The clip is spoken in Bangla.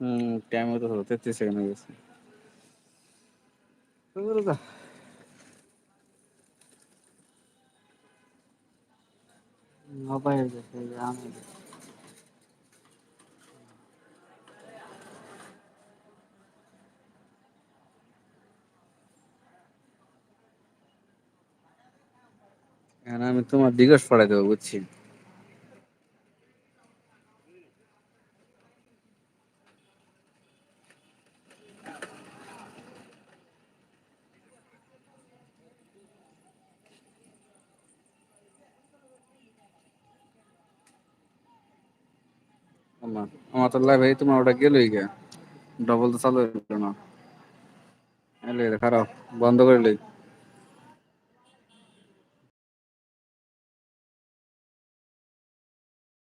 হম টাইম তো হলো তেত্রিশ সেকেন্ড হয়ে গেছে। মোবাইল দেখে আমি আমি তোমার দিগস পড়াই দেবো বুঝছি? আমার তো লাইভ এই তোমার ওটা গেলই গে ডবল তো চালু হইল না। খারাপ, বন্ধ করে লই।